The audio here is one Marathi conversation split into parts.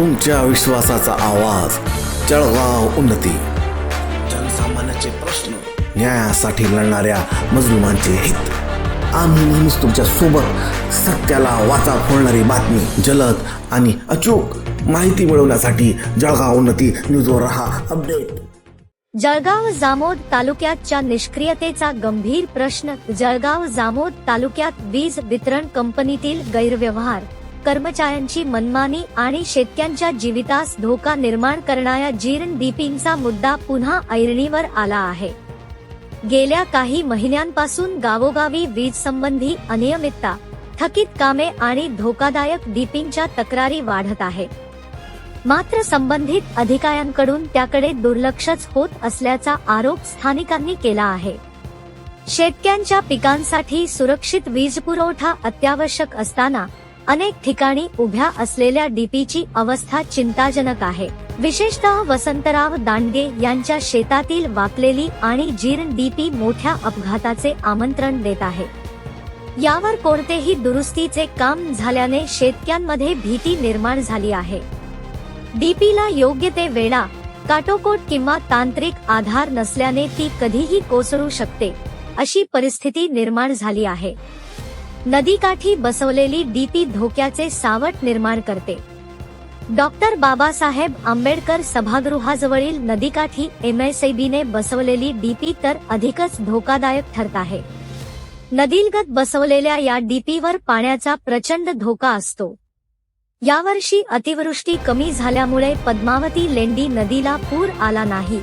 तुमच्या विश्वासाचा आवाज. जळगाव उन्नती. जनसामान्याचे प्रश्न. न्यायासाठी लढणाऱ्या मजलुमांचे हित. आम्ही नेहमीच तुमच्यासोबत सत्याला वाचा फोडणारी बातमी जलद आणि अचूक माहिती मिळवण्यासाठी जळगाव उन्नती न्यूजवर रहा अपडेट. जळगाव जामोद तालुक्याच्या निष्क्रियतेचा गंभीर प्रश्न. जळगाव जामोद तालुक्यात वीज वितरण कंपनीतील गैरव्यवहार. कर्मचाऱ्यांची मनमानी आणि शेतक्यांच्या जीवितास धोका निर्माण करणाऱ्या जीर्ण दीपींचा मुद्दा पुन्हा ऐरणीवर आला आहे. गेल्या काही महिन्यांपासून गावोगावी वीज संबंधी अनियमितता थकीत कामे आणि धोकादायक दीपींच्या तक्रारी वाढत आहे. मात्र संबंधित अधिकाऱ्यांकडून त्याकडे दुर्लक्षच होत असल्याचा आरोप स्थानिकांनी केला आहे. शेतक्यांच्या पिकांसाठी सुरक्षित वीज पुरवठा अत्यावश्यक असताना अनेक ठिकाणी उभ्या असलेल्या डीपीची अवस्था चिंताजनक आहे. विशेषतः वसंतराव दांडगे यांच्या शेतातील वाकलेली आणि जीर्ण डीपी मोठ्या अपघाताचे आमंत्रण देत आहे. यावर कोणतेही दुरुस्तीचे काम झाल्याने शेतकऱ्यांमध्ये भीती निर्माण झाली आहे. डीपीला योग्य ते वेळा काटोकोट किंवा तांत्रिक आधार नसल्याने ती कधीही कोसळू शकते अशी परिस्थिती निर्माण झाली आहे. नदीकाठी बसवलेली डीपी धोक्याचे सावट निर्माण करते. डॉक्टर बाबासाहेब आंबेडकर सभागृहाजवळील नदीकाठी एमएसएबीने बसवलेली डीपी तर अधिकच धोकादायक ठरत आहे. नदीलगत बसवलेल्या या डीपीवर पाण्याचा प्रचंड धोका असतो. यावर्षी अतिवृष्टी कमी झाल्यामुळे पद्मावती लेंडी नदीला पूर आला नाही.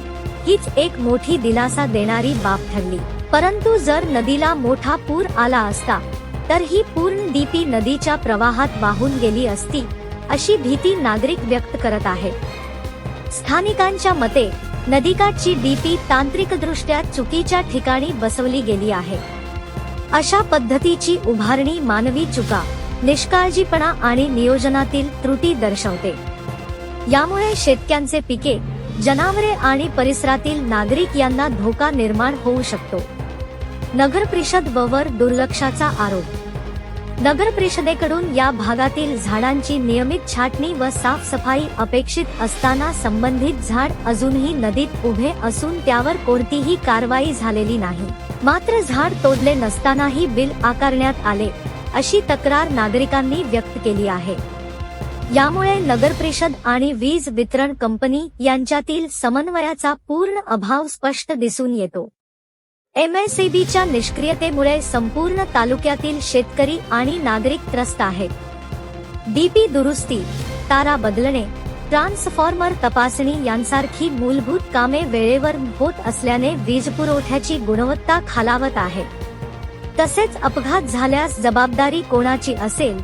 हीच एक मोठी दिलासा देणारी बाब ठरली. परंतु जर नदीला मोठा पूर आला असता तर ही पूर्ण दीपी नदीच्या प्रवाहात वाहून गेली असती अशी भीती नागरिक व्यक्त करत आहेत स्थानिकांच्या मते नदीकाठची डीपी तांत्रिकदृष्ट्या चुकीच्या ठिकाणी बसवली गेली आहे. अशा पद्धतीची उभारणी मानवी चुका निष्काळजीपणा आणि नियोजनातील त्रुटी दर्शवते. यामुळे शेतक्यांचे पिके जनावरे आणि परिसरातील नागरिक यांना धोका निर्माण होऊ शकतो. नगर परिषद वर दुर्लक्षाचा आरोप नगर परिषदेकडून या भागातील झाडांची नियमित छाटणी व साफसफाई अपेक्षित असताना संबंधित झाड अजूनही नदीत उभे असून त्यावर कोणतीही कारवाई झालेली नाही. मात्र झाड तोडले नसतानाही बिल आकारण्यात आले अशी तक्रार नागरिकांनी व्यक्त केली आहे. यामुळे नगर परिषद आणि वीज वितरण कंपनी यांच्यातील समन्वयाचा पूर्ण अभाव स्पष्ट दिसून येतो. एमएसईबीच्या निष्क्रियतेमुळे संपूर्ण तालुक्यातील शेतकरी आणि नागरिक त्रस्त आहेत. डीपी दुरुस्ती तारा बदलणे ट्रान्सफॉर्मर तपासणी यांसारखी मूलभूत कामे वेळेवर होत असल्याने वीज पुरवठ्याची गुणवत्ता खालावत आहे. तसेच अपघात झाल्यास जबाबदारी कोणाची असेल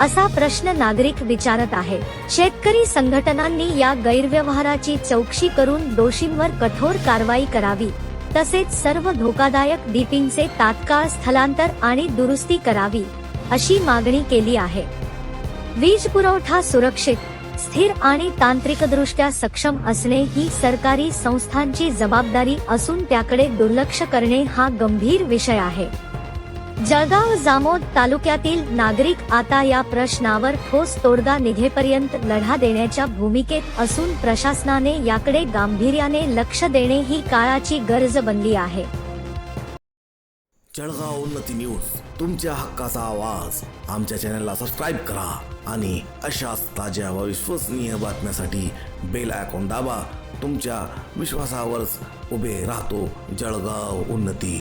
असा प्रश्न नागरिक विचारत आहे. शेतकरी संघटनांनी या गैरव्यवहाराची चौकशी करून दोषींवर कठोर कारवाई करावी. तसेच सर्व धोकादायक दीपींचे तात्काळ स्थलांतर आणि दुरुस्ती करावी अशी मागणी केली आहे. वीज पुरवठा सुरक्षित स्थिर आणि तांत्रिकदृष्ट्या सक्षम असणे ही सरकारी संस्थांची जबाबदारी असून त्याकडे दुर्लक्ष करणे हा गंभीर विषय आहे. जळगाव जामोद तालुक्यातील नागरिक आता या प्रश्नावर ठोस तोडगा निघेपर्यंत लढा देण्याच्या भूमिकेत असून प्रशासनाने याकडे गांभीर्याने लक्ष देणे ही काळाची गरज बनली आहे. जळगाव उन्नती न्यूज तुमच्या हक्काचा आवाज. आमच्या चॅनलला सबस्क्राईब करा आणि अशाच ताज्या व विश्वसनीय बातम्यासाठी बेल आयकॉन दाबा. तुमच्या विश्वासावरच उभे राहतो जळगाव उन्नती.